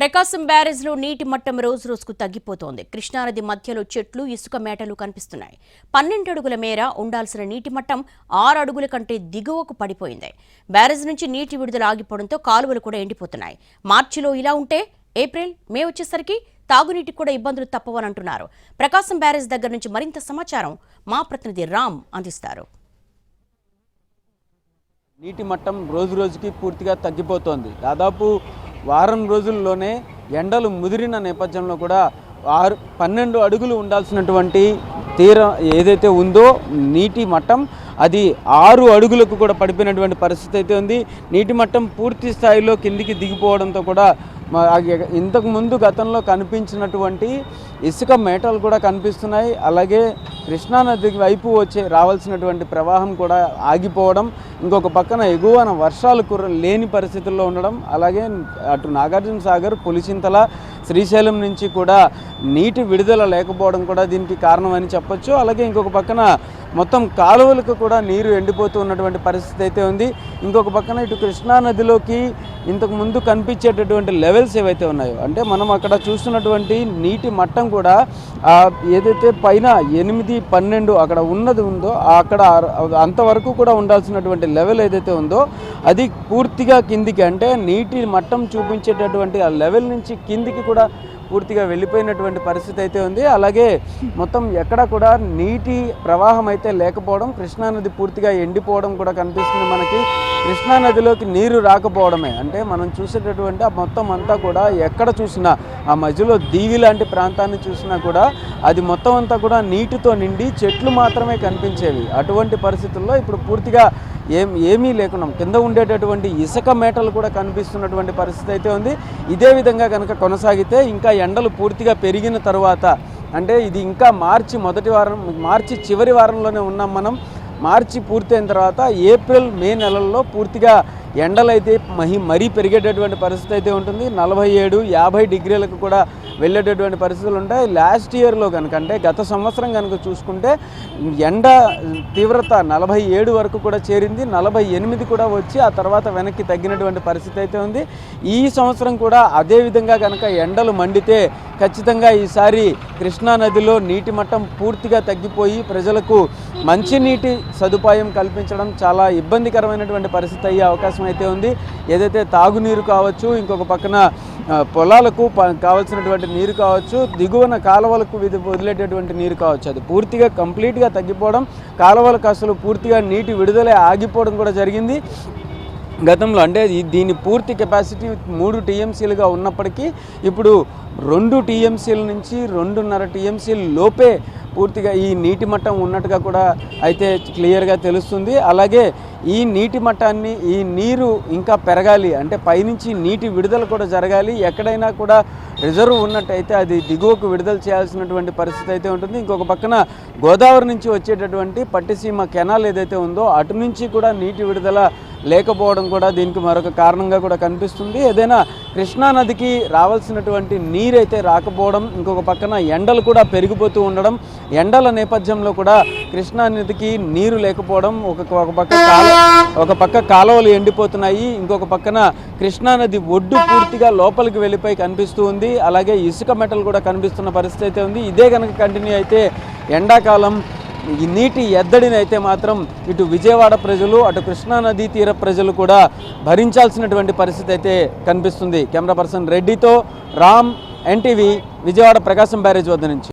ప్రకాశం బ్యారేజ్లో నీటి మట్టం రోజు రోజుకు తగ్గిపోతోంది. కృష్ణానది మధ్యలో చెట్లు ఇసుక మేటలు కనిపిస్తున్నాయి. పన్నెండు అడుగుల మేర ఉండాల్సిన నీటి మట్టం ఆరు అడుగుల కంటే దిగువకు పడిపోయింది. బ్యారేజ్ నుంచి నీటి విడుదల ఆగిపోవడంతో కాలువలు కూడా ఎండిపోతున్నాయి. మార్చిలో ఇలా ఉంటే ఏప్రిల్ మే వచ్చేసరికి తాగునీటికి కూడా ఇబ్బందులు తప్పవని అంటున్నారు ప్రకాశం బ్యారేజ్ దగ్గర నుంచి మరింత సమాచారం మా ప్రతినిధి రామ్ అందిస్తారు. నీటి మట్టం రోజు రోజుకి పూర్తిగా తగ్గిపోతోంది. దాదాపు వారం రోజుల్లోనే ఎండలు ముదిరిన నేపథ్యంలో కూడా ఆరు పన్నెండు అడుగులు ఉండాల్సినటువంటి తీరం ఏదైతే ఉందో నీటి మట్టం అది ఆరు అడుగులకు కూడా పడిపోయినటువంటి పరిస్థితి అయితే ఉంది. నీటి మట్టం పూర్తి స్థాయిలో కిందికి దిగిపోవడంతో కూడా ఇంతకుముందు ఇంతకు ముందు గతంలో కనిపించినటువంటి ఇసుక మేటలు కూడా కనిపిస్తున్నాయి. అలాగే కృష్ణానది వైపు వచ్చే రావాల్సినటువంటి ప్రవాహం కూడా ఆగిపోవడం ఇంకొక పక్కన ఎగువన వర్షాలు కుర లేని పరిస్థితుల్లో ఉండడం అలాగే అటు నాగార్జున సాగర్ పులిచింతల శ్రీశైలం నుంచి కూడా నీటి విడుదల లేకపోవడం కూడా దీనికి కారణమని చెప్పొచ్చు. అలాగే ఇంకొక పక్కన మొత్తం కాలువలకు కూడా నీరు ఎండిపోతూ ఉన్నటువంటి పరిస్థితి అయితే ఉంది. ఇంకొక పక్కన ఇటు కృష్ణా నదిలోకి ఇంతకు ముందు కనిపించేటటువంటి లెవెల్స్ ఏవైతే ఉన్నాయో అంటే మనం అక్కడ చూస్తున్నటువంటి నీటి మట్టం కూడా ఆ, ఏదైతే పైన ఎనిమిది పన్నెండు అక్కడ ఉన్నది ఉందో అక్కడ అంతవరకు కూడా ఉండాల్సినటువంటి లెవెల్ ఏదైతే ఉందో అది పూర్తిగా కిందికి అంటే నీటి మట్టం చూపించేటటువంటి ఆ లెవెల్ నుంచి కిందికి కూడా పూర్తిగా వెళ్ళిపోయినటువంటి పరిస్థితి అయితే ఉంది. అలాగే మొత్తం ఎక్కడ కూడా నీటి ప్రవాహం అయితే లేకపోవడం కృష్ణానది పూర్తిగా ఎండిపోవడం కూడా కనిపిస్తుంది మనకి. కృష్ణానదిలోకి నీరు రాకపోవడమే. అంటే మనం చూసేటటువంటి ఆ మొత్తం అంతా కూడా ఎక్కడ చూసినా ఆ మధ్యలో దీవి లాంటి ప్రాంతాన్ని చూసినా కూడా అది మొత్తం అంతా కూడా నీటితో నిండి చెట్లు మాత్రమే కనిపించేవి. అటువంటి పరిస్థితుల్లో ఇప్పుడు పూర్తిగా ఏం ఏమీ లేకుండా కింద ఉండేటటువంటి ఇసుక మేటలు కూడా కనిపిస్తున్నటువంటి పరిస్థితి అయితే ఉంది. ఇదే విధంగా కనుక కొనసాగితే ఇంకా ఎండలు పూర్తిగా పెరిగిన తర్వాత అంటే ఇది ఇంకా మార్చి మొదటి వారం మార్చి చివరి వారంలోనే ఉన్నాం మనం. మార్చి పూర్తయిన తర్వాత ఏప్రిల్ మే నెలల్లో పూర్తిగా ఎండలు అయితే మహి మరీ పెరిగేటటువంటి పరిస్థితి అయితే ఉంటుంది. నలభై ఏడు యాభై డిగ్రీలకు కూడా వెళ్ళేటటువంటి పరిస్థితులు ఉంటాయి. లాస్ట్ ఇయర్లో కనుక అంటే గత సంవత్సరం కనుక చూసుకుంటే ఎండ తీవ్రత నలభై ఏడు వరకు కూడా చేరింది. నలభై ఎనిమిది కూడా వచ్చి ఆ తర్వాత వెనక్కి తగ్గినటువంటి పరిస్థితి అయితే ఉంది. ఈ సంవత్సరం కూడా అదేవిధంగా కనుక ఎండలు మండితే ఖచ్చితంగా ఈసారి కృష్ణా నదిలో నీటి మట్టం పూర్తిగా తగ్గిపోయి ప్రజలకు మంచినీటి సదుపాయం కల్పించడం చాలా ఇబ్బందికరమైనటువంటి పరిస్థితి అయ్యే అవకాశం అయితే ఉంది. ఏదైతే తాగునీరు కావచ్చు ఇంకొక పక్కన పొలాలకు ప- కావాల్సినటువంటి నీరు కావచ్చు దిగువన కాలువలకు వదిలేటటువంటి నీరు కావచ్చు. అది పూర్తిగా కంప్లీట్గా తగ్గిపోవడం కాలువలకు అసలు పూర్తిగా నీటి విడుదల ఆగిపోవడం కూడా జరిగింది. గతంలో అంటే దీని పూర్తి కెపాసిటీ మూడు టీఎంసీలుగా ఉన్నప్పటికీ ఇప్పుడు రెండు టీఎంసీల నుంచి రెండున్నర టీఎంసీలు లోపే పూర్తిగా ఈ నీటి మట్టం ఉన్నట్టుగా కూడా అయితే క్లియర్గా తెలుస్తుంది. అలాగే ఈ నీటి మట్టాన్ని ఈ నీరు ఇంకా పెరగాలి అంటే పైనుంచి నీటి విడుదల కూడా జరగాలి. ఎక్కడైనా కూడా రిజర్వ్ ఉన్నట్టయితే అది దిగువకు విడుదల చేయాల్సినటువంటి పరిస్థితి అయితే ఉంటుంది. ఇంకొక పక్కన గోదావరి నుంచి వచ్చేటటువంటి పట్టిసీమ కెనాల్ ఏదైతే ఉందో అటు నుంచి కూడా నీటి విడుదల లేకపోవడం కూడా దీనికి మరొక కారణంగా కూడా కనిపిస్తుంది. ఏదైనా కృష్ణా నదికి రావాల్సినటువంటి నీరైతే రాకపోవడం ఇంకొక పక్కన ఎండలు కూడా పెరిగిపోతూ ఉండడం ఎండల నేపథ్యంలో కూడా కృష్ణా నదికి నీరు లేకపోవడం ఒక ఒక పక్క కాల ఒక పక్క కాలువలు ఎండిపోతున్నాయి. ఇంకొక పక్కన కృష్ణా నది ఒడ్డు పూర్తిగా లోపలికి వెళ్ళిపోయి కనిపిస్తూ ఉంది. అలాగే ఇసుక మెటలు కూడా కనిపిస్తున్న పరిస్థితి అయితే ఉంది. ఇదే కనుక కంటిన్యూ అయితే ఎండాకాలం ఈ నీటి ఎద్దడిని అయితే మాత్రం ఇటు విజయవాడ ప్రజలు అటు కృష్ణా నదీ తీర ప్రజలు కూడా భరించాల్సినటువంటి పరిస్థితి అయితే కనిపిస్తుంది. కెమెరా పర్సన్ రెడ్డితో రామ్ ఎన్టీవీ విజయవాడ ప్రకాశం బ్యారేజ్ వద్ద నుంచి.